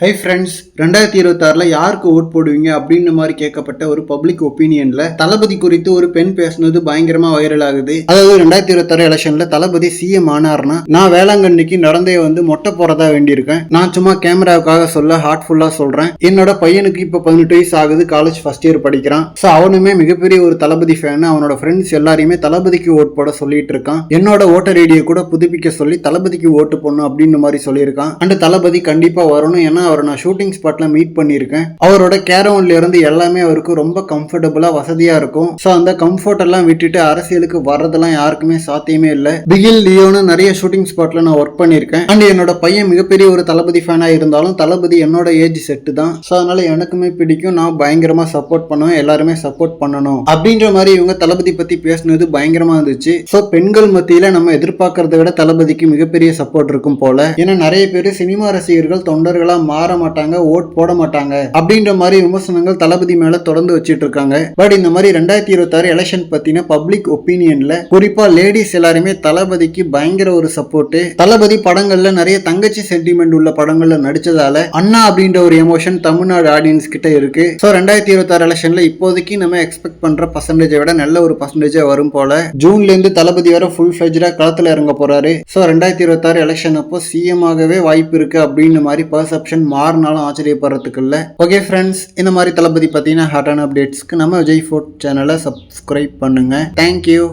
Hi friends ரெண்டாயிரத்தி இருபத்தாறுல யாருக்கு vote போடுவீங்க அப்படின்னு மாதிரி கேட்கப்பட்ட ஒரு பப்ளிக் ஒப்பீனியனில் தளபதி குறித்து ஒரு பெண் பேசுனது பயங்கரமாக வைரல் ஆகுது. அதாவது ரெண்டாயிரத்தி இருபத்தாறு எலெக்ஷனில் தளபதி சிஎம் ஆனார்னா நான் வேளாங்கண்ணிக்கு நடந்தே வந்து மொட்டை போகிறதா வேண்டியிருக்கேன். நான் சும்மா கேமராவுக்காக சொல்ல ஹார்ட்ஃபுல்லாக சொல்கிறேன் என்னோட பையனுக்கு இப்போ பதினெட்டு வயசு ஆகுது காலேஜ் ஃபர்ஸ்ட் இயர் படிக்கிறான். ஸோ அவனுமே மிகப்பெரிய ஒரு தளபதி ஃபேன் அவனோட ஃப்ரெண்ட்ஸ் எல்லாரையுமே தளபதிக்கு ஓட் போட சொல்லிட்டு இருக்கான். என்னோட ஓட்டர் ஐடியை கூட புதுப்பிக்க சொல்லி தளபதிக்கு ஓட்டு போடணும் அப்படின்னு மாதிரி சொல்லியிருக்கான். அண்ட் தளபதி கண்டிப்பாக வரணும். ஏன்னா அவரை நான் ஷூட்டிங் ஸ்பாட்ல மீட் பண்ணியிருக்கேன். அவரோட கேரவுன்ல இருந்து எல்லாமே அவருக்கு ரொம்ப கம்ஃபர்டபுளா வசதியா இருக்கும். ஸோ அந்த கம்ஃபர்ட் எல்லாம் விட்டுட்டு அரசியலுக்கு வர்றதெல்லாம் யாருக்குமே சாத்தியமே இல்லை. பிகில் லியோன்னு நிறைய ஷூட்டிங் ஸ்பாட்ல நான் ஒர்க் பண்ணியிருக்கேன். அண்ட் என்னோட பையன் மிகப்பெரிய ஒரு தளபதி ஃபேனாக இருந்தாலும் தளபதி என்னோட ஏஜ் செட்டு தான். ஸோ அதனால எனக்குமே பிடிக்கும். நான் பயங்கரமா சப்போர்ட் பண்ணுவேன். எல்லாருமே சப்போர்ட் பண்ணணும். அப்படின்ற மாதிரி இவங்க தளபதி பத்தி பேசுனது பயங்கரமா இருந்துச்சு. ஸோ பெண்கள் மத்தியில நம்ம எதிர்பார்க்கறத விட தளபதிக்கு மிகப்பெரிய சப்போர்ட் இருக்கும் போல. ஏன்னா நிறைய பேர் சினிமா ரசிகர்கள் தொண்டர்களா மாற மாட்டாங்க ஓட் போட மாட்டாங்க அப்படின்ற மாதிரி விமர்சனங்கள் தளபதி மேல தொடர்ந்து வச்சிட்டு இருக்காங்க. பட் இந்த மாதிரி ரெண்டாயிரத்தி இருபத்தாறு எலெக்ஷன் பத்தின பப்ளிக் ஒப்பீனியன்ல குறிப்பா லேடிஸ் எல்லாருமே தளபதிக்கு பயங்கர ஒரு சப்போர்ட் தளபதி படங்கள்ல நிறைய தங்கச்சி சென்டிமெண்ட் உள்ள படங்கள்ல நடிச்சதால அண்ணா அப்படின்ற ஒரு எமோஷன் தமிழ்நாடு ஆடியன்ஸ் கிட்ட இருக்கு. ஸோ ரெண்டாயிரத்தி இருபத்தாறு எலெக்ஷன்ல இப்போதைக்கு நம்ம எக்ஸ்பெக்ட் பண்ற பர்சன்டேஜை விட நல்ல ஒரு பர்சன்டேஜா வரும் போல. ஜூன்ல இருந்து தளபதி வர ஃபுல் ஃபிளஜா களத்துல இறங்க போறாரு. ஸோ ரெண்டாயிரத்தி இருபத்தாறு எலெக்ஷன் அப்போ சிஎம் ஆகவே வாய்ப்பு இருக்கு அப்படின்னு மாதிரி பர்செப்ஷன் மாறினாலும் ஆச்சரியப்படுறதுக்கு இல்லை ஓகே ஃப்ரெண்ட்ஸ் இந்த மாதிரி தளபதி பார்த்தீங்கன்னா ஹாட்டான அப்டேட்ஸ்க்கு நம்ம விஜய் ஃபோர்ட் சேனலை சப்ஸ்கிரைப் பண்ணுங்க. Thank you